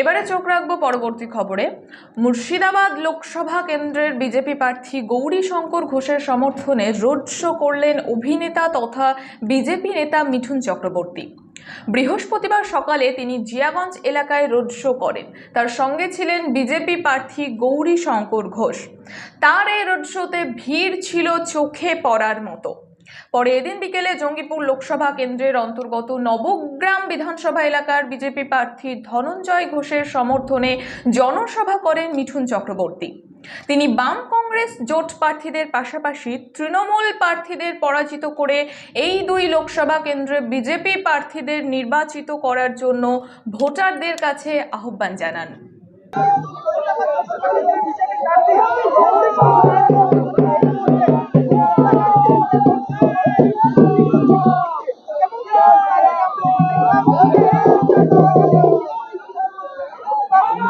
এবারে চোখ রাখব পরবর্তী খবরে। মুর্শিদাবাদ লোকসভা কেন্দ্রের বিজেপি প্রার্থী গৌরী শঙ্কর ঘোষের সমর্থনে রোড শো করলেন অভিনেতা তথা বিজেপি নেতা মিঠুন চক্রবর্তী। বৃহস্পতিবার সকালে তিনি জিয়াগঞ্জ এলাকায় রোড শো করেন। তার সঙ্গে ছিলেন বিজেপি প্রার্থী গৌরী শঙ্কর ঘোষ। তার এই রোড শোতে ভিড় ছিল চোখে পড়ার মতো। পরে এদিন বিকেলে জঙ্গিপুর লোকসভা কেন্দ্রের অন্তর্গত নবগ্রাম বিধানসভা এলাকার বিজেপি প্রার্থী ধনঞ্জয় ঘোষের সমর্থনে জনসভা করেন মিঠুন চক্রবর্তী। তিনি বাম কংগ্রেস জোট প্রার্থীদের পাশাপাশি তৃণমূল প্রার্থীদের পরাজিত করে এই দুই লোকসভা কেন্দ্রে বিজেপি প্রার্থীদের নির্বাচিত করার জন্য ভোটারদের কাছে আহ্বান জানান।